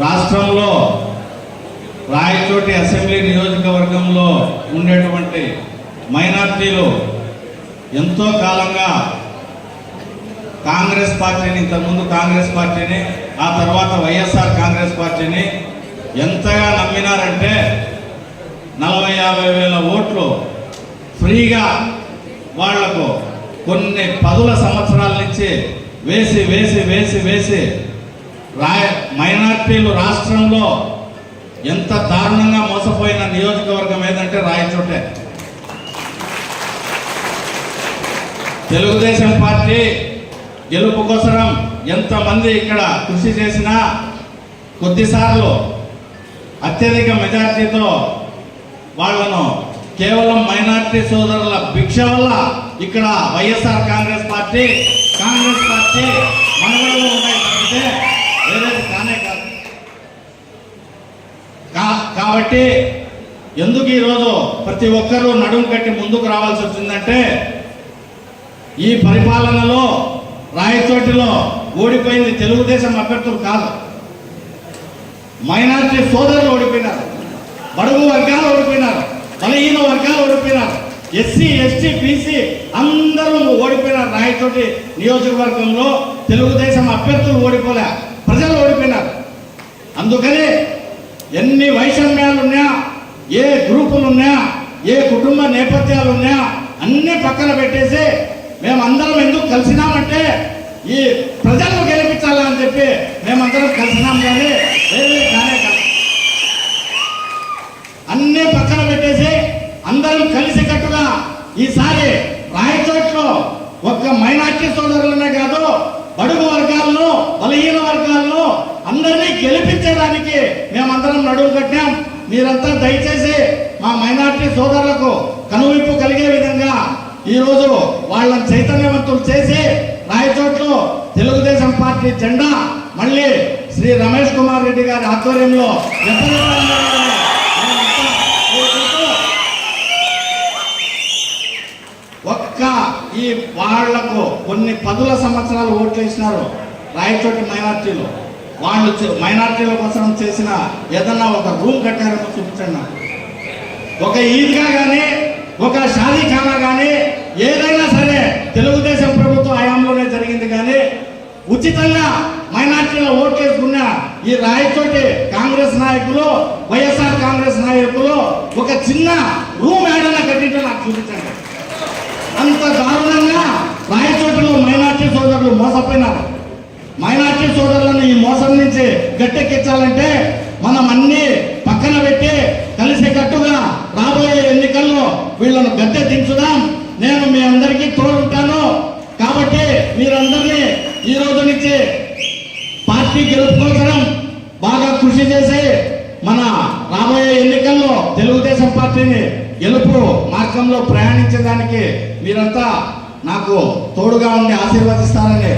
రాష్ట్రంలో రాయచోటి అసెంబ్లీ నియోజకవర్గంలో ఉండేటువంటి మైనార్టీలు ఎంతో కాలంగా కాంగ్రెస్ పార్టీని ఇంతకుముందు కాంగ్రెస్ పార్టీని ఆ తర్వాత వైఎస్ఆర్ కాంగ్రెస్ పార్టీని ఎంతగా నమ్మినారంటే నలభై యాభై వేల ఓట్లు ఫ్రీగా వాళ్ళకు కొన్ని పదుల సంవత్సరాల నుంచి వేసి వేసి వేసి వేసి రాయ మైనార్టీలు రాష్ట్రంలో ఎంత దారుణంగా మోసపోయిన నియోజకవర్గం ఏదంటే రాయచోటే. తెలుగుదేశం పార్టీ గెలుపు కోసరం ఎంతమంది ఇక్కడ కృషి చేసినా కొద్దిసార్లు అత్యధిక మెజార్టీతో వాళ్ళను కేవలం మైనార్టీ సోదరుల భిక్ష వల్ల ఇక్కడ వైఎస్ఆర్ కాంగ్రెస్ పార్టీ కాంగ్రెస్ పార్టీ మనగడలో ఉన్నాయి తప్పితే వేరేది కానే కాదు కా- కాబట్టి ఎందుకు ఈరోజు ప్రతి ఒక్కరూ నడుము కట్టి ముందుకు రావాల్సి వచ్చిందంటే ఈ పరిపాలనలో రాయచోటిలో ఓడిపోయింది తెలుగుదేశం అభ్యర్థులు కాదు. మైనారిటీ సోదరులు ఓడిపోయినారు. బడుగు వర్గాలు ఓడిపోయినారు. బలహీన వర్గాలు ఓడిపోయినారు. ఎస్సీ ఎస్టీ బీసీ అందరూ ఓడిపోయినారు రాయచోటి నియోజకవర్గంలో. తెలుగుదేశం అభ్యర్థులు ఓడిపోలే. ప్రజలు ఓడిపోయినారు. అందుకని ఎన్ని వైషమ్యాలు ఉన్నా ఏ గ్రూపులు ఉన్నాయా ఏ కుటుంబ నేపథ్యాలు ఉన్నాయా అన్ని పక్కన పెట్టేసి మేమందరం ఎందుకు కలిసినామంటే ఈ ప్రజలను గెలిపించాలని చెప్పి మేమందరం కలిసినాం కానీ వేరే కానే కాదు. అన్ని పక్కన పెట్టేసి అందరం కలిసికట్టుగా ఈసారి రాయచోట్లో ఒక్క మైనార్టీ సోదరులనే కాదు బడుగు వర్గాలను బలహీన వర్గాలను అందరినీ గెలిపించడానికి మేమందరం నడువు కట్టాం. మీరంతా దయచేసి మా మైనార్టీ సోదరులకు కనువిప్పు కలిగే విధంగా ఈరోజు వాళ్ళని చైతన్యవంతులు చేసి రాయచోట్లో తెలుగుదేశం పార్టీ జెండా మళ్ళీ శ్రీ రమేష్ కుమార్ రెడ్డి గారి ఆధ్వర్యంలో ఒక్క ఈ వాళ్ళకు కొన్ని పదుల సంవత్సరాలు ఓట్లు ఇచ్చినారు రాయచోటి మైనార్టీలు. వాళ్ళు మైనార్టీల కోసం చేసిన ఏదన్నా ఒక రూమ్ కట్టారేమో చూపించండి నాకు. ఒక ఈద్గా కానీ ఒక షాదీఖానా కానీ ఏదైనా సరే తెలుగుదేశం ప్రభుత్వం హయాంలోనే జరిగింది కానీ ఉచితంగా మైనార్టీల ఓట్ వేసుకున్న ఈ రాయచోటి కాంగ్రెస్ నాయకులు వైఎస్ఆర్ కాంగ్రెస్ నాయకులు ఒక చిన్న రూమ్ ఏడన్నా కట్టింటే నాకు చూపించండి. అంత దారుణంగా రాయచోటిలో మైనార్టీ సోదరులు మోసపోయినారు. మైనార్టీ సోదరులను ఈ మోసం నుంచి గట్టెక్కించాలంటే మనం అన్ని పక్కన పెట్టి కలిసి కట్టుగా రాబోయే ఎన్నికల్లో వీళ్ళను గద్దె దించుదాం. నేను మీ అందరికీ తోడుంటాను. కాబట్టి మీరందరినీ ఈ రోజు నుంచి పార్టీ గెలుపుకోసం బాగా కృషి చేసి మన రాబోయే ఎన్నికల్లో తెలుగుదేశం పార్టీని గెలుపు మార్గంలో ప్రయాణించడానికి మీరంతా నాకు తోడుగా ఉండి ఆశీర్వదిస్తారని